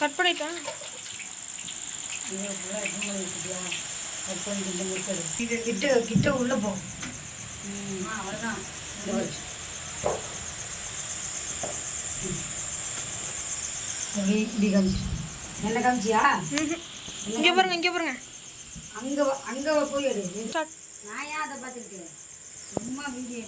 Cut பண்ணிட்டேன். இதை கிட்ட கிட்ட உள்ளே போ. ம் அவ்வளோதான் இப்படி காமிச்சு. என்ன காமிச்சியா? இங்கே பாருங்க இங்கே பாருங்க. அங்கே அங்கே போய் எடு. நான் ஏன் அதை பார்த்துக்கிட்டு சும்மா வீடியோ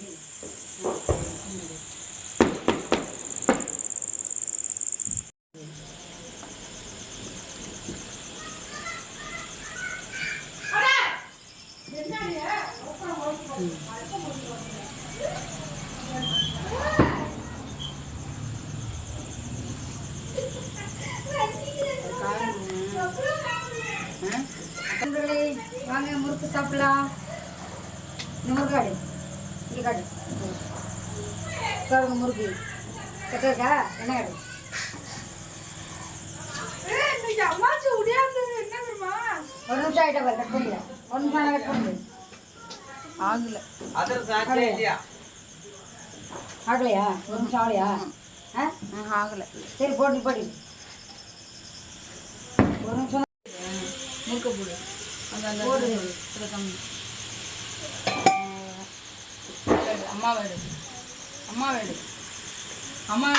வாங்க முறுக்கு சாப்பிடலாம் இந்த முறுக்கு காடு இங்கே காடு சாப்பிடுங்க முறுக்கு கட்ட இருக்கா என்ன காடு ஒரு நிமிஷம் ஆகிட்ட பாரு கட் பண்ணிக்க ஒரு நிமிஷம் கட் பண்ணுது ஆகல ஆகலையா ஆகலையா ஒரு நிமிஷம் ஆகலையா ஆகல சரி போட்டு போடி ஒரு நிமிஷம் முறுக்க போடு அந்த அந்த போடு அம்மா வேடு. அம்மா வேடு. அம்மா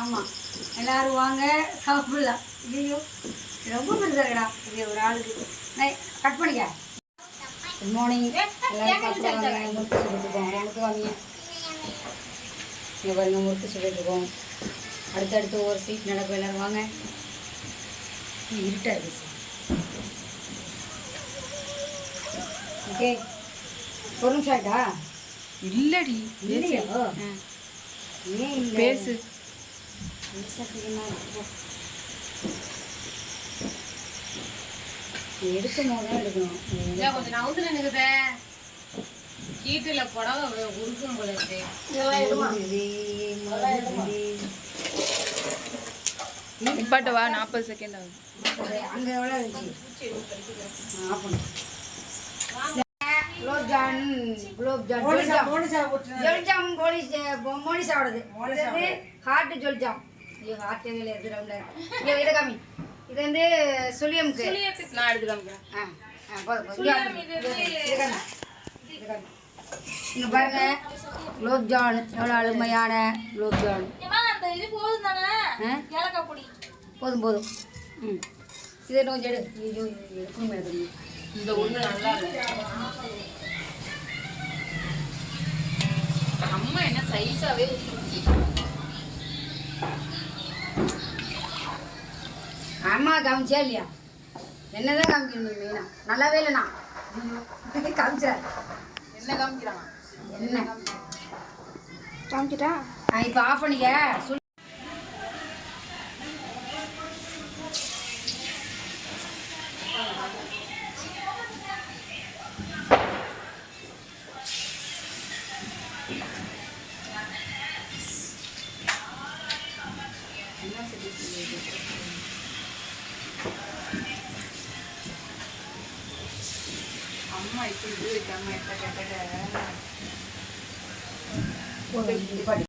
ஆமாம் எல்லாரும் வாங்க. சாப்பிடலாம். ஐயோ ரொம்ப ரொம்ப பெருசாகடா இது ஒரு ஆளுக்கு. கட் பண்ணிக்க. குட் மார்னிங் எல்லாரும் சாப்பிடுவாங்க முறுக்கு சுட்டுருக்கோம் முறுக்கு வாங்க இங்கே பாருங்க முறுக்கு சுட்டுருக்கோம் அடுத்தடுத்து ஒரு சீட் நடக்கும். எல்லாரும் வாங்க. இங்க இருட்டா இருக்கு சார் ஓகே ஒரு நிமிஷம் ஆயிட்டா? இல்லடி இல்லையோ. ஏன் இல்லை? பேசு. பேசுறதுக்குன்னா இப்போ எடுக்கும் போது தான் எடுக்கணும். கொஞ்சம் நவுத்துல நிக்குதே. கீட்டுல புடவை உருக்கும் போல இருக்கு. நிப்பாட்ட வா நாற்பது செகண்ட் ஆகுது. அங்க எவ்வளோ இருந்துச்சு ஆஃப் பண்ணு. குலோப் ஜான் குலோப் ஜான் ஜொல் ஜாம் கோலி மோனி சாப்பிடுது ஹார்ட் ஜொல் ஜாம் ஐயோ ஹார்ட் ரவுண்டர் இங்கே இதை காமி இது வந்து சுழியமுக்கு. நான் எடுத்து காமிக்கிறேன் ஆ ஆ போதும் போதும். இது காமி. இது காமி. இங்க பாருங்க. குலோப் ஜான் எவ்வளோ இது போதும் தானே? ஆ? ஏலக்காய் பொடி. போதும் போதும். ம். இது இன்னும் கொஞ்சம் எடு. ஐயோ இது எடுக்கணும் இந்த ஒண்ணு நல்லா அம்மா காமிச்சா இல்லையா? என்னதான் காமிக்கணும் நீ மெயினா நல்லாவே இல்லைண்ணா. காமிச்சா என்ன காமிக்கிறாங்க என்ன? காமிக்கிட்டா ஆ இப்போ ஆஃப் பண்ணிக்க. சொல்லு அம்மா இப்படி இது வைக்காம எட்ட